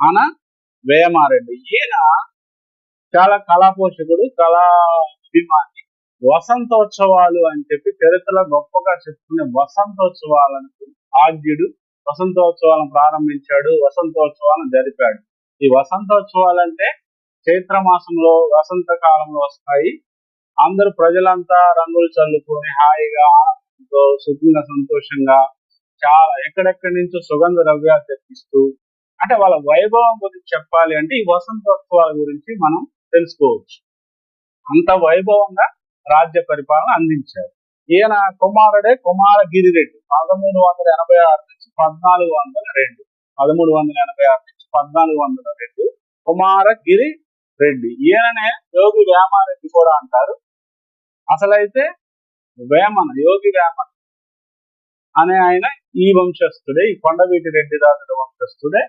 ఆన వేమారెడ్డి. ఈయన చాలా కళాపోషకుడు కళా అభిమాని. వసంతోత్సవాలు అని చెప్పి చరిత్రలో గొప్పగా చెప్పుకునే వసంతోత్సవాలను ఆద్యుడు. వసంతోత్సవాలను ప్రారంభించాడు వసంతోత్సవాలను జరిపాడు. ఈ వసంతోత్సవాలు అంటే చైత్ర మాసంలో వసంత కాలంలో వస్తాయి. అందరూ ప్రజలంతా రంగులు చల్లుకొని హాయిగా ఆనందంతో సుఖంగా సంతోషంగా చాలా ఎక్కడెక్కడి నుంచో సుగంధ ద్రవ్యాలు తెప్పిస్తూ అంటే వాళ్ళ వైభవం గురించి చెప్పాలి అంటే ఈ వసంతోత్సవాల గురించి మనం తెలుసుకోవచ్చు. అంత వైభవంగా రాజ్య పరిపాలన అందించారు. ఈయన కుమారుడే కుమారగిరిరెడ్డి పదమూడు వందల ఎనభై ఆరు నుంచి పద్నాలుగు వందల రెండు పదమూడు వందల ఎనభై ఆరు నుంచి పద్నాలుగు వందల రెండు కుమారగిరి రెడ్డి ఈయననే యోగి వేమారెడ్డి కూడా అంటారు. అసలైతే వేమన యోగి వేమన అనే ఆయన ఈ వంశస్థుడే ఈ కొండవీటి రెడ్డి రాజుల వంశస్థుడే.